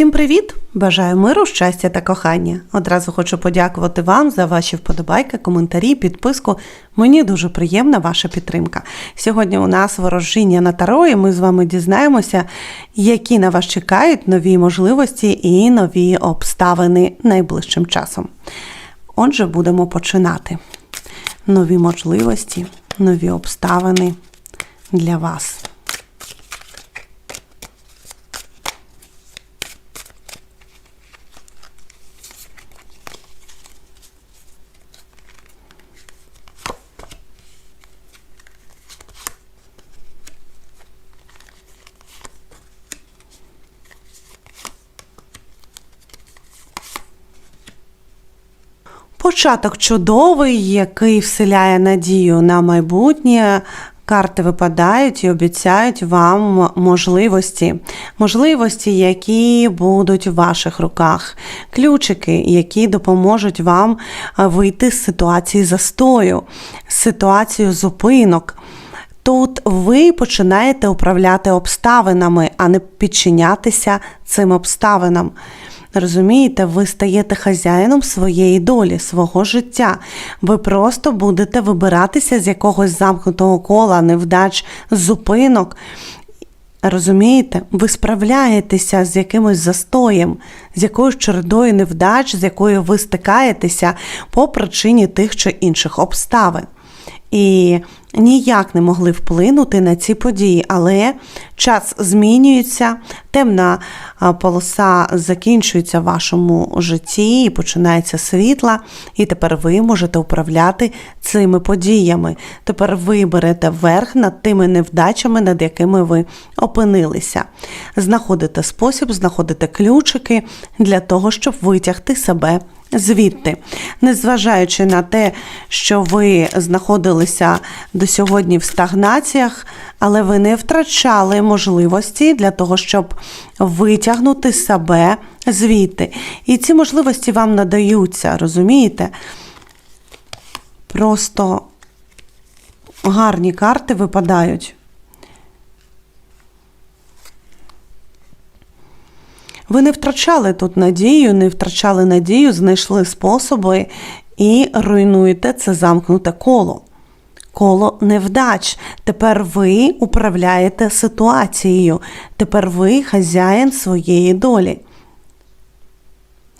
Всім привіт! Бажаю миру, щастя та кохання. Одразу хочу подякувати вам за ваші вподобайки, коментарі, підписку. Мені дуже приємна ваша підтримка. Сьогодні у нас ворожіння на таро, і ми з вами дізнаємося, які на вас чекають нові можливості і нові обставини найближчим часом. Отже, будемо починати. Нові можливості, нові обставини для вас. Початок чудовий, який вселяє надію на майбутнє. Карти випадають і обіцяють вам можливості, можливості, які будуть в ваших руках, ключики, які допоможуть вам вийти з ситуації застою, з ситуації зупинок. Тут ви починаєте управляти обставинами, а не підчинятися цим обставинам. Розумієте, ви стаєте хазяїном своєї долі, свого життя. Ви просто будете вибиратися з якогось замкнутого кола, невдач, зупинок. Розумієте, ви справляєтеся з якимось застоєм, з якоюсь чередою невдач, з якою ви стикаєтеся по причині тих чи інших обставин. І ніяк не могли вплинути на ці події, але час змінюється, темна полоса закінчується в вашому житті і починається світла, і тепер ви можете управляти цими подіями. Тепер ви берете верх над тими невдачами, над якими ви опинилися. Знаходите спосіб, знаходите ключики для того, щоб витягти себе звідти. Незважаючи на те, що ви знаходилися до сьогодні в стагнаціях, але ви не втрачали можливості для того, щоб витягнути себе звідти. І ці можливості вам надаються, розумієте? Просто гарні карти випадають. Ви не втрачали тут надію, не втрачали надію, знайшли способи і руйнуєте це замкнуте коло. Коло невдач. Тепер ви управляєте ситуацією. Тепер ви хазяїн своєї долі,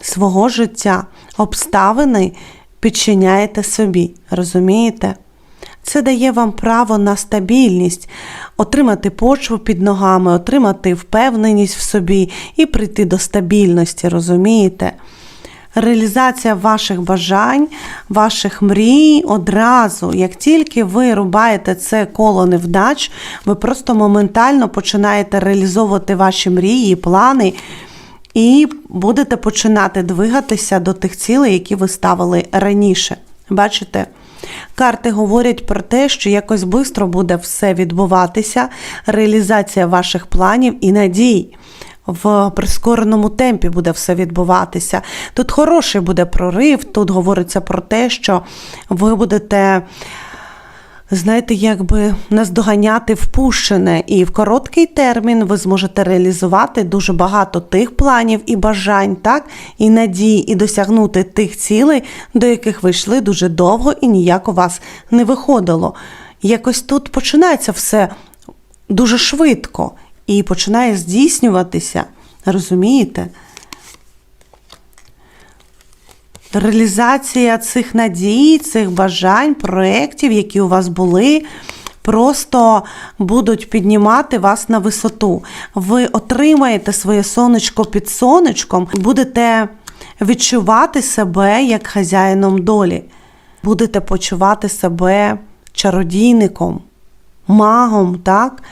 свого життя, обставини підчиняєте собі. Розумієте? Це дає вам право на стабільність, отримати почву під ногами, отримати впевненість в собі і прийти до стабільності, розумієте? Реалізація ваших бажань, ваших мрій одразу, як тільки ви рубаєте це коло невдач, ви просто моментально починаєте реалізовувати ваші мрії, плани і будете починати двигатися до тих цілей, які ви ставили раніше. Бачите? Карти говорять про те, що якось швидко буде все відбуватися, реалізація ваших планів і надій. В прискореному темпі буде все відбуватися. Тут хороший буде прорив, тут говориться про те, що ви будете знаєте, якби наздоганяти впущене, і в короткий термін ви зможете реалізувати дуже багато тих планів і бажань, так, і надій, і досягнути тих цілей, до яких ви йшли дуже довго і ніяк у вас не виходило. Якось тут починається все дуже швидко і починає здійснюватися. Розумієте? Реалізація цих надій, цих бажань, проєктів, які у вас були, просто будуть піднімати вас на висоту. Ви отримаєте своє сонечко під сонечком, будете відчувати себе як хазяїном долі, будете почувати себе чародійником, магом, так?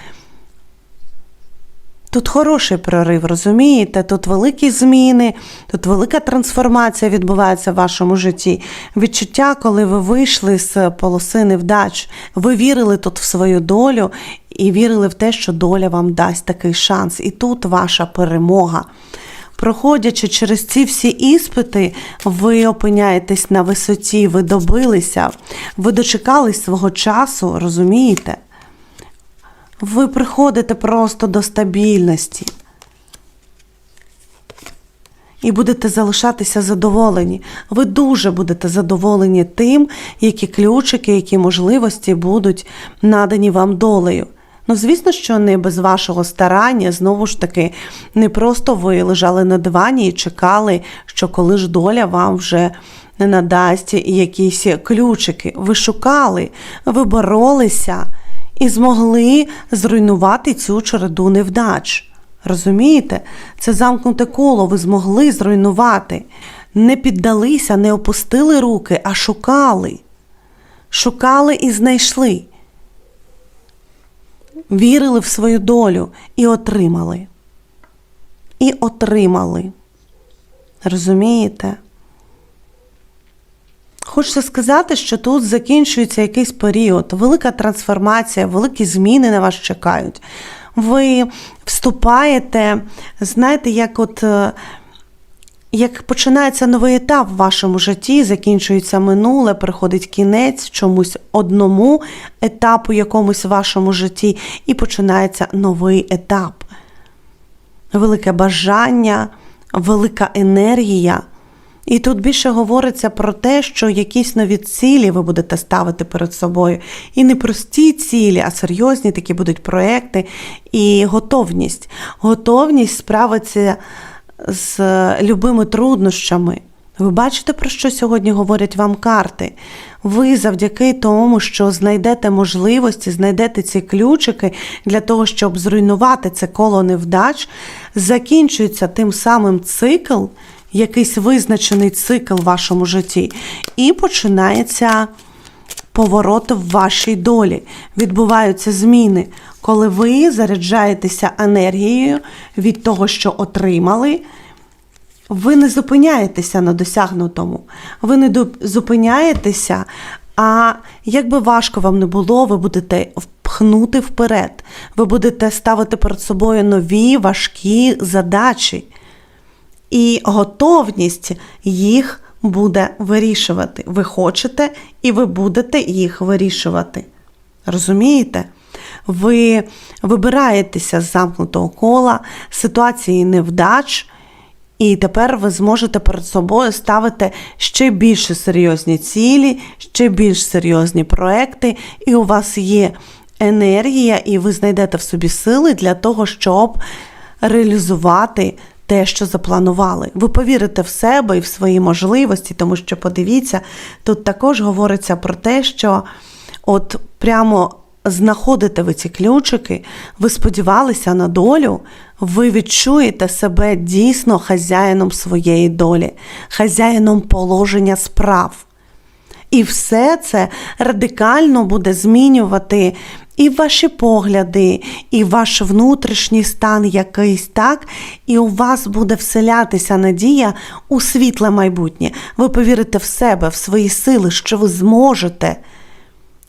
Тут хороший прорив, розумієте? Тут великі зміни, тут велика трансформація відбувається в вашому житті. Відчуття, коли ви вийшли з полоси невдач, ви вірили тут в свою долю і вірили в те, що доля вам дасть такий шанс. І тут ваша перемога. Проходячи через ці всі іспити, ви опиняєтесь на висоті, ви добилися, ви дочекались свого часу, розумієте? Ви приходите просто до стабільності. і будете залишатися задоволені. Ви дуже будете задоволені тим, які ключики, які можливості будуть надані вам долею. Ну, звісно, що не без вашого старання, знову ж таки, не просто ви лежали на дивані і чекали, що коли ж доля вам вже не надасть якісь ключики. Ви шукали, ви боролися і змогли зруйнувати цю череду невдач. Розумієте? Це замкнуте коло, ви змогли зруйнувати. Не піддалися, не опустили руки, а шукали. Шукали і знайшли. Вірили в свою долю і отримали. І отримали. Розумієте? Хочеться сказати, що тут закінчується якийсь період, велика трансформація, великі зміни на вас чекають. Ви вступаєте, знаєте, як от. е, Як починається новий етап в вашому житті, закінчується минуле, приходить кінець чомусь одному етапу якомусь в вашому житті, і починається новий етап. Велике бажання, велика енергія. І тут більше говориться про те, що якісь нові цілі ви будете ставити перед собою. І не прості цілі, а серйозні такі будуть проекти і готовність. Готовність справитися з любими труднощами. Ви бачите, про що сьогодні говорять вам карти? Ви завдяки тому, що знайдете можливості, знайдете ці ключики для того, щоб зруйнувати це коло невдач, закінчується тим самим цикл, якийсь визначений цикл в вашому житті, і починається повороти в вашій долі. Відбуваються зміни, коли ви заряджаєтеся енергією від того, що отримали. Ви не зупиняєтеся на досягнутому. Ви не зупиняєтеся, а як би важко вам не було, ви будете впхнути вперед. Ви будете ставити перед собою нові важкі задачі. І готовність їх буде вирішувати. Ви хочете і ви будете їх вирішувати. Розумієте? Ви вибираєтеся з замкнутого кола, ситуації невдач, і тепер ви зможете перед собою ставити ще більше серйозні цілі, ще більш серйозні проекти, і у вас є енергія, і ви знайдете в собі сили для того, щоб реалізувати те, що запланували. Ви повірите в себе і в свої можливості, тому що подивіться, тут також говориться про те, що от прямо знаходите ви ці ключики, ви сподівалися на долю, ви відчуєте себе дійсно хазяїном своєї долі, хазяїном положення справ. І все це радикально буде змінювати і ваші погляди, і ваш внутрішній стан якийсь так, і у вас буде вселятися надія у світле майбутнє. Ви повірите в себе, в свої сили, що ви зможете,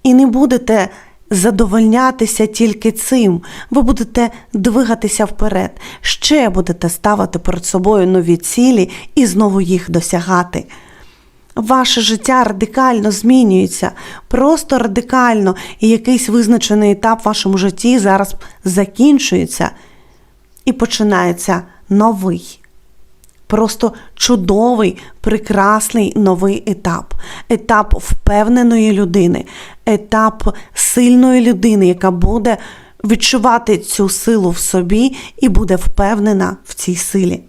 і не будете задовольнятися тільки цим. Ви будете двигатися вперед, ще будете ставити перед собою нові цілі і знову їх досягати. Ваше життя радикально змінюється, просто радикально, і якийсь визначений етап в вашому житті зараз закінчується і починається новий. Просто чудовий, прекрасний новий етап. Етап впевненої людини, етап сильної людини, яка буде відчувати цю силу в собі і буде впевнена в цій силі.